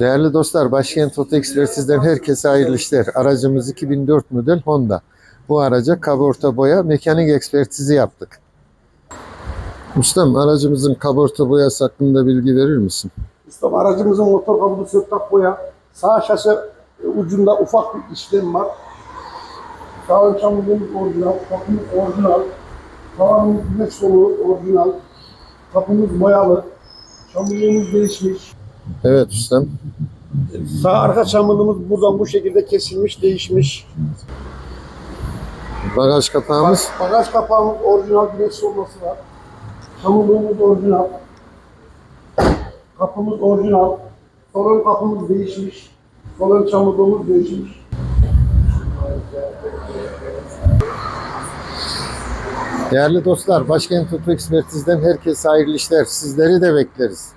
Değerli dostlar, Başkent Oto Ekspertiz'den herkese hayırlı işler. Aracımız 2004 model Honda. Bu araca kaborta boya mekanik ekspertizi yaptık. Ustam, aracımızın kaborta boyası hakkında bilgi verir misin? Ustam aracımızın motor kabuğu söktak boya. Sağ şasi ucunda ufak bir işlem var. Sağ ön çamurluğumuz orijinal, kapımız orijinal. Tavanımız güneş solu orijinal. Kapımız boyalı. Çamurluğumuz değişmiş. Evet ustam. Sağ arka çamurluğumuz buradan bu şekilde kesilmiş, değişmiş. Bagaj kapağımız. Bagaj kapağımız orijinal güneş solması var. Çamurluğumuz orijinal. Kapımız orijinal. Sol ön kapımız değişmiş. Sol ön çamurluğumuz değişmiş. Değerli dostlar, Başkent Oto Ekspertiz'den herkese hayırlı işler. Sizleri de bekleriz.